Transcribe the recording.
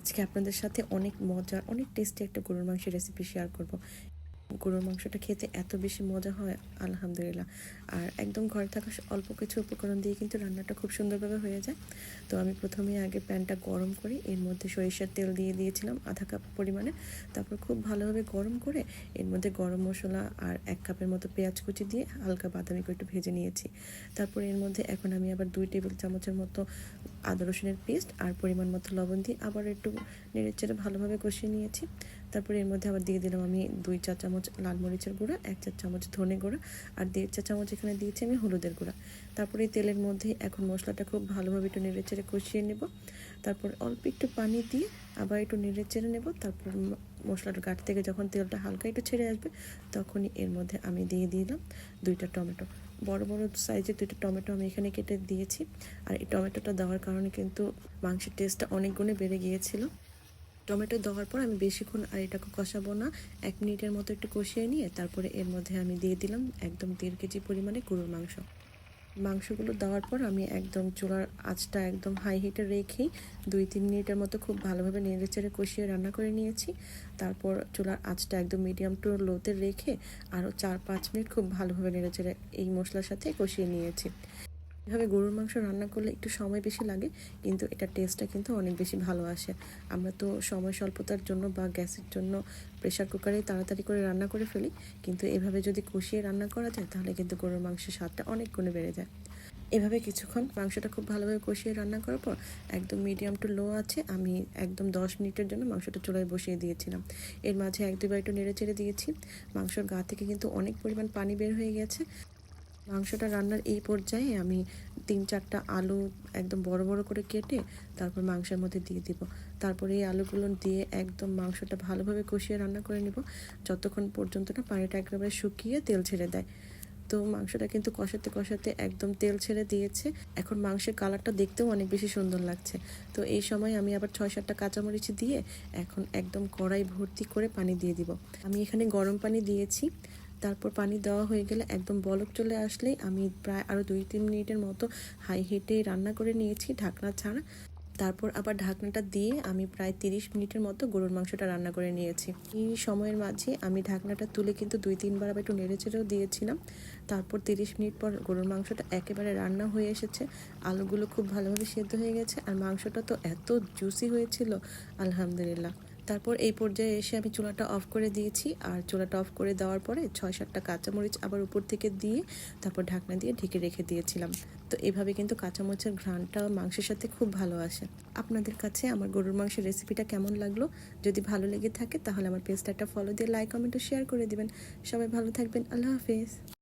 আজকে আপনাদের সাথে অনেক মজার অনেক টেস্টি একটা গরুর মাংসের রেসিপি শেয়ার করব। গরুর মাংসটা খেতে এত বেশি মজা হয়, আলহামদুলিল্লাহ। আর একদম ঘরে থাকা অল্প কিছু উপকরণ দিয়ে কিন্তু রান্নাটা খুব সুন্দরভাবে হয়ে যায়। তো আমি প্রথমে আগে প্যানটা গরম করি, এর মধ্যে সরিষার তেল দিয়ে দিয়েছিলাম আধা কাপ পরিমাণে। তারপর খুব ভালোভাবে গরম করে, এর মধ্যে গরম মশলা আর এক কাপের মতো পেঁয়াজ কুচি দিয়ে হালকা বাদামি করে একটু ভেজে নিয়েছি। তারপর এর মধ্যে এখন আমি আবার দুই টেবিল চামচের মতো আদা রসুনের পেস্ট আর পরিমাণ মতো লবণ দিয়ে আবার একটু নেড়ে চেড়ে ভালোভাবে কষিয়ে নিয়েছি। তারপরে এর মধ্যে আবার দিয়ে দিলাম আমি দুই চা চামচ লাল মরিচের গুঁড়া, এক চা চামচ ধনে গুঁড়া আর দেড় চা চামচ এখানে দিয়েছি আমি হলুদের গুঁড়া। তারপরে তেলের মধ্যে এখন মশলাটা খুব ভালোভাবে একটু নেড়ে চেড়ে কষিয়ে নেব। তারপর অল্প একটু পানি দিয়ে আবার একটু নেড়ে চেড়ে নেব। তারপর মশলাটা গাঠ থেকে যখন তেলটা হালকা একটু ছেড়ে আসবে তখনই এর মধ্যে আমি দিয়ে দিলাম দুইটা টমেটো। বড় বড় সাইজের দুইটা টমেটো আমি এখানে কেটে দিয়েছি। আর এই টমেটোটা দেওয়ার কারণে কিন্তু মাংসের টেস্টটা অনেক গুণে বেড়ে গিয়েছিল। টমেটো দেওয়ার পর আমি বেশিক্ষণ আর এটাকে কষাবো না। এক মিনিটের মতো একটু কষিয়ে নিয়ে তারপরে এর মধ্যে আমি দিয়ে দিলাম একদম দেড় কেজি পরিমাণে গরুর মাংস। মাংসগুলো দেওয়ার পর আমি একদম চুলার আঁচটা একদম হাই হিটে রেখেই দুই তিন মিনিটের মতো খুব ভালোভাবে নেড়ে চেড়ে কষিয়ে রান্না করে নিয়েছি। তারপর চুলার আঁচটা একদম মিডিয়াম টু লোতে রেখে আরও চার পাঁচ মিনিট খুব ভালোভাবে নেড়ে চেড়ে এই মশলার সাথে কষিয়ে নিয়েছি। এভাবে গরুর মাংস রান্না করলে একটু সময় বেশি লাগে, কিন্তু এটা টেস্টটা কিন্তু অনেক বেশি ভালো আসে। আমরা তো সময় স্বল্পতার জন্য বা গ্যাসের জন্য প্রেশার কুকারে তাড়াতাড়ি করে রান্না করে ফেলি, কিন্তু এভাবে যদি কষিয়ে রান্না করা যায়, তাহলে কিন্তু গরুর মাংসের স্বাদটা অনেক গুণে বেড়ে যায়। এভাবে কিছুক্ষণ মাংসটা খুব ভালোভাবে কষিয়ে রান্না করার পর, একদম মিডিয়াম টু লো আছে, আমি একদম দশ মিনিটের জন্য মাংসটা চুলায় বসিয়ে দিয়েছিলাম। এর মাঝে এক দুবার একটু নেড়ে চেড়ে দিয়েছি। মাংসর গা থেকে কিন্তু অনেক পরিমাণ পানি বের হয়ে গেছে। মাংসটা রান্নার এই পর্যায়ে আমি তিন চারটা আলু একদম বড় বড় করে কেটে তারপর মাংসের মধ্যে দিয়ে দিব। তারপরে এই আলুগুলো দিয়ে একদম মাংসটা ভালোভাবে কষিয়ে রান্না করে নিব। যতক্ষণ পর্যন্ত না পানিটা একেবারে শুকিয়ে তেল ছেড়ে দেয়। তো মাংসটা কিন্তু কষাতে কষাতে একদম তেল ছেড়ে দিয়েছে। এখন মাংসের কালারটা দেখতেও অনেক বেশি সুন্দর লাগছে। তো এই সময় আমি আবার ছয় সাতটা কাঁচামরিচ দিয়ে এখন একদম কড়াই ভর্তি করে পানি দিয়ে দিব। আমি এখানে গরম পানি দিয়েছি। তারপর পানি দেওয়া হয়ে গেলে একদম বলক চলে আসলেই আমি প্রায় আরও দুই তিন মিনিটের মতো হাই হিটে রান্না করে নিয়েছি ঢাকনা ছাড়া। তারপর আবার ঢাকনাটা দিয়ে আমি প্রায় তিরিশ মিনিটের মতো গরুর মাংসটা রান্না করে নিয়েছি। এই সময়ের মাঝে আমি ঢাকনাটা তুলে কিন্তু দুই তিনবার আবার একটু নেড়ে চেড়েও দিয়েছিলাম। তারপর তিরিশ মিনিট পর গরুর মাংসটা একেবারে রান্না হয়ে এসেছে। আলুগুলো খুব ভালোভাবে সেদ্ধ হয়ে গেছে আর মাংসটা তো এত জুসি হয়েছিল, আলহামদুলিল্লাহ। তারপর এই পর্যায়ে এসে আমি চুলাটা অফ করে দিয়েছি। আর চুলাটা অফ করে দেওয়ার পরে ছয় সাতটা কাঁচামরিচ আবার উপর থেকে দিয়ে তারপর ঢাকনা দিয়ে ঢেকে রেখে দিয়েছিলাম। তো এভাবে কিন্তু কাঁচামরিচের ঘ্রাণটা মাংসের সাথে খুব ভালো আসে। আপনাদের কাছে আমার গরুর মাংসের রেসিপিটা কেমন লাগল? যদি ভালো লেগে থাকে তাহলে আমার পেজটা একটা ফলো দিয়ে লাইক কমেন্ট শেয়ার করে দিবেন। সবাই ভালো থাকবেন। আল্লাহ হাফেজ।